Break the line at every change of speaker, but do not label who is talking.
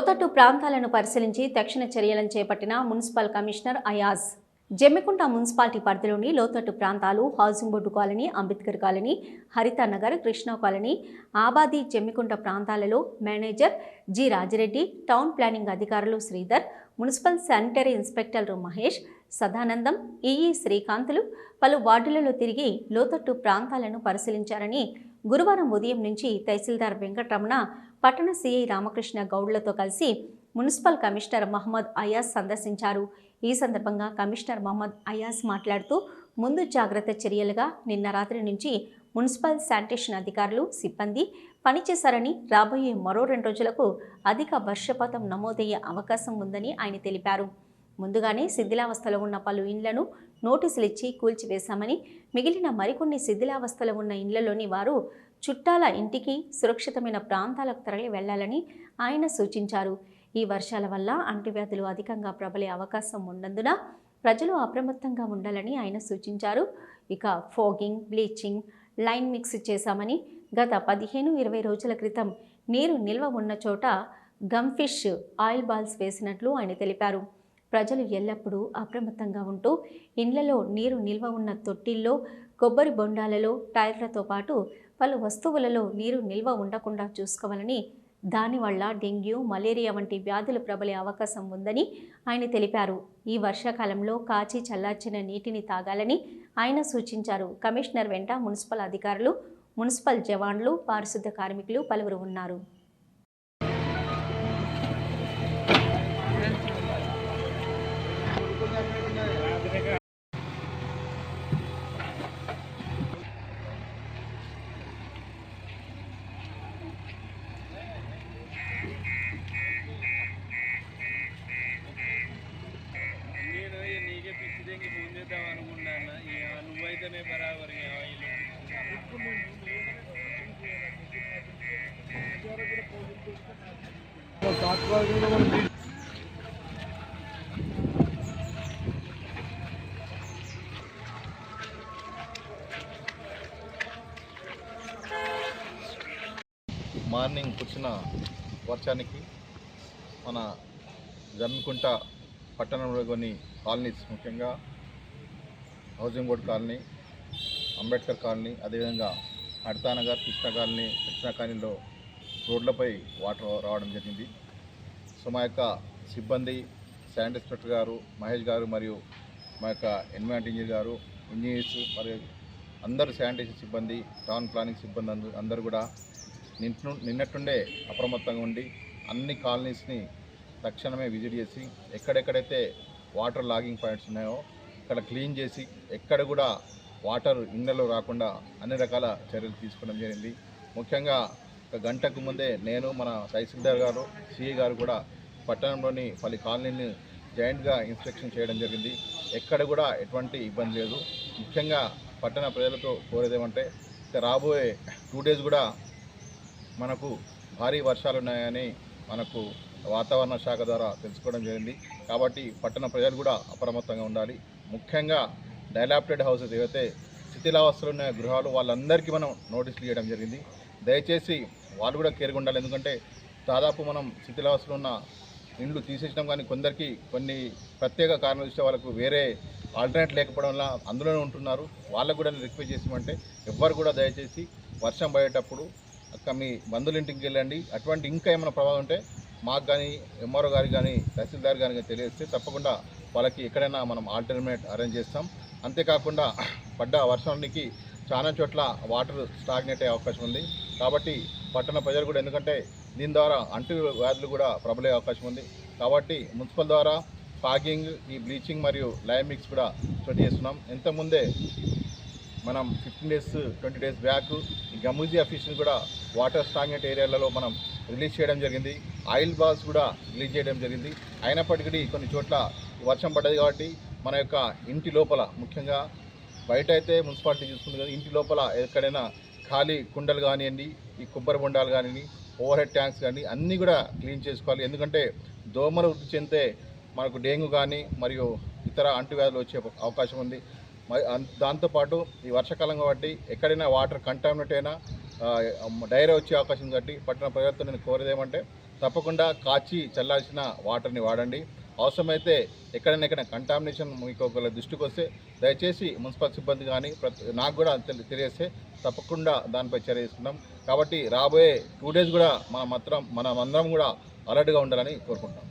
లోతట్టు ప్రాంతాలను పరిశీలించి తక్షణ చర్యలను చేపట్టిన municipal commissioner Ayaz. Jammikunta municipality పరిధిలోని లోతట్టు ప్రాంతాలు housing board colony Ambedkar colony Haritha Nagar Krishna colony ఆబాది Jammikunta ప్రాంతాలలో manager G Rajireddy town planning అధికారులు Sridhar municipal sanitary inspector Mahesh Sadanandam EE శ్రీకాంతులు పలు వార్డులలో తిరిగి లోతట్టు ప్రాంతాలను పరిశీలించారని గురువారం ఉదయం నుంచి తహసీల్దార్ వెంకటరమణ పట్టణ సిఐ రామకృష్ణ గౌడ్లతో కలిసి మున్సిపల్ కమిషనర్ మహమ్మద్ అయాజ్ సందర్శించారు. ఈ సందర్భంగా కమిషనర్ మహమ్మద్ అయాజ్ మాట్లాడుతూ ముందు జాగ్రత్త చర్యలుగా నిన్న రాత్రి నుంచి మున్సిపల్ శానిటేషన్ అధికారులు సిబ్బంది పనిచేశారని రాబోయే మరో రెండు రోజులకు అధిక వర్షపాతం నమోదయ్యే అవకాశం ఉందని ఆయన తెలిపారు. ముందుగానే శిథిలావస్థలో ఉన్న పలు ఇండ్లను నోటీసులు ఇచ్చి కూల్చివేశామని మిగిలిన మరికొన్ని శిథిలావస్థలో ఉన్న ఇండ్లలోని వారు చుట్టాల ఇంటికి సురక్షితమైన ప్రాంతాలకు తరలి వెళ్ళాలని ఆయన సూచించారు. ఈ వర్షాల వల్ల అంటువ్యాధులు అధికంగా ప్రబలే అవకాశం ఉన్నందున ప్రజలు అప్రమత్తంగా ఉండాలని ఆయన సూచించారు. ఇక ఫోగింగ్ బ్లీచింగ్ లైన్ మిక్స్ చేశామని గత పదిహేను ఇరవై రోజుల క్రితం నీరు నిల్వ ఉన్న చోట గమ్ఫిష్ ఆయిల్ బాల్స్ వేసినట్లు ఆయన తెలిపారు. ప్రజలు ఎల్లప్పుడూ అప్రమత్తంగా ఉంటూ ఇండ్లలో నీరు నిల్వ ఉన్న తొట్టిల్లో కొబ్బరి బొండాలలో టైర్లతో పాటు పలు వస్తువులలో నీరు నిల్వ ఉండకుండా చూసుకోవాలని దానివల్ల డెంగ్యూ మలేరియా వంటి వ్యాధులు ప్రబలే అవకాశం ఉందని ఆయన తెలిపారు. ఈ వర్షాకాలంలో కాచి చల్లార్చిన నీటిని తాగాలని ఆయన సూచించారు. కమిషనర్ వెంట మున్సిపల్ అధికారులు మున్సిపల్ జవాన్లు పారిశుద్ధ కార్మికులు పలువురు ఉన్నారు.
कितने बराबर हैं ये लोग
మార్నింగ్ వచ్చిన వర్షానికి మన జమ్మికుంట పట్టణంలో కొన్ని కాలనీస్ ముఖ్యంగా housing board colony Ambedkar colony అదేవిధంగా హడతానగర్ కృష్ణ కాలనీ కృష్ణా కాలనీలో రోడ్లపై వాటర్ రావడం జరిగింది. సో మా యొక్క సిబ్బంది శాండ్ ఇన్స్పెక్టర్ గారు మహేష్ గారు మరియు మా యొక్క ఎన్విరాన్మెంట్ ఇంజనీర్ గారు ఇంజనీర్స్ మరియు అందరూ శానిటేషన్ సిబ్బంది టౌన్ ప్లానింగ్ సిబ్బంది అందు- అందరూ కూడా నిన్న నిన్నట్టుండే అప్రమత్తంగా ఉండి అన్ని కాలనీస్ని తక్షణమే విజిట్ చేసి ఎక్కడెక్కడైతే వాటర్ లాగింగ్ పాయింట్స్ ఉన్నాయో ఇక్కడ క్లీన్ చేసి ఎక్కడ కూడా వాటర్ ఇండ్లలో రాకుండా అన్ని రకాల చర్యలు తీసుకోవడం జరిగింది. ముఖ్యంగా ఒక గంటకు ముందే నేను మన తహసీల్దార్ గారు సిఐ గారు కూడా పట్టణంలోని పలు కాలనీని జాయింట్గా ఇన్స్పెక్షన్ చేయడం జరిగింది. ఎక్కడ కూడా ఎటువంటి ఇబ్బంది లేదు. ముఖ్యంగా పట్టణ ప్రజలతో కోరేదేమంటే రాబోయే టూ డేస్ కూడా మనకు భారీ వర్షాలు ఉన్నాయని మనకు వాతావరణ శాఖ ద్వారా తెలుసుకోవడం జరిగింది. కాబట్టి పట్టణ ప్రజలు కూడా అప్రమత్తంగా ఉండాలి. ముఖ్యంగా డైలాప్టెడ్ హౌసెస్ ఏవైతే శిథిలావస్థలు ఉన్న గృహాలు వాళ్ళందరికీ మనం నోటీసులు ఇవ్వడం జరిగింది. దయచేసి వాళ్ళు కూడా కేర్గా ఉండాలి. ఎందుకంటే దాదాపు మనం శిథిలావస్థలు ఉన్న ఇండ్లు తీసేసినాం కానీ కొందరికి కొన్ని ప్రత్యేక కారణాలు ఇస్తే వాళ్ళకు వేరే ఆల్టర్నేట్ లేకపోవడం వల్ల అందులోనే ఉంటున్నారు. వాళ్ళకు కూడా రిక్వెస్ట్ చేసామంటే ఎవ్వరు కూడా దయచేసి వర్షం పోయేటప్పుడు అక్క మీ బంధువుల ఇంటికి వెళ్ళండి. అటువంటి ఇంకా ఏమైనా ప్రభావం ఉంటే మాకు కానీ ఎంఆర్ఓ గారికి కానీ తహసీల్దార్ గారికి తెలియజేస్తే తప్పకుండా వాళ్ళకి ఎక్కడైనా మనం ఆల్టర్నేట్ అరేంజ్ చేస్తాం. అంతేకాకుండా పడ్డ వర్షానికి చాలా చోట్ల వాటర్ స్టాగ్నేట్ అయ్యే అవకాశం ఉంది. కాబట్టి పట్టణ ప్రజలు కూడా ఎందుకంటే దీని ద్వారా అంటు వ్యాధులు కూడా ప్రబలే అవకాశం ఉంది. కాబట్టి మున్సిపల్ ద్వారా ఫాగింగ్ ఈ బ్లీచింగ్ మరియు లైమ్ మిక్స్ కూడా స్టడీ చేస్తున్నాం. ఇంతకుముందే మనం fifteen days twenty days back గమూజియా గమూజీ కూడా వాటర్ స్టాగ్నెట్ ఏరియాలలో మనం రిలీజ్ చేయడం జరిగింది. ఆయిల్ బాల్స్ కూడా రిలీజ్ చేయడం జరిగింది. అయినప్పటికీ కొన్ని చోట్ల వర్షం పడ్డది కాబట్టి మన యొక్క ఇంటి లోపల ముఖ్యంగా బయట అయితే మున్సిపాలిటీ చూస్తుంది కదా ఇంటి లోపల ఎక్కడైనా ఖాళీ కుండలు కానివ్వండి ఈ కొబ్బరి బొండాలు కానివ్వండి ఓవర్ హెడ్ ట్యాంక్స్ కానీ అన్నీ కూడా క్లీన్ చేసుకోవాలి. ఎందుకంటే దోమలు వృద్ధి చెందితే మనకు డెంగ్యూ కానీ మరియు ఇతర అంటువ్యాధులు వచ్చే అవకాశం ఉంది. మరి దాంతోపాటు ఈ వర్షాకాలం కాబట్టి ఎక్కడైనా వాటర్ కంటామినేట్ అయినా డైరీ వచ్చే అవకాశం కాబట్టి పట్టణ ప్రజలతో నేను కోరేది ఏమంటే తప్పకుండా కాచి చల్లాల్సిన వాటర్ని వాడండి. అవసరమైతే ఎక్కడైనా కంటామినేషన్ మీకు ఒకవేళ దృష్టికి వస్తే దయచేసి మున్సిపల్ సిబ్బంది కానీ ప్రతి నాకు కూడా తెలియస్తే తప్పకుండా దానిపై చర్య తీసుకుందాం. కాబట్టి రాబోయే టూ డేస్ కూడా మన మాత్రం మనం అందరం కూడా అలర్ట్గా ఉండాలని కోరుకుంటాం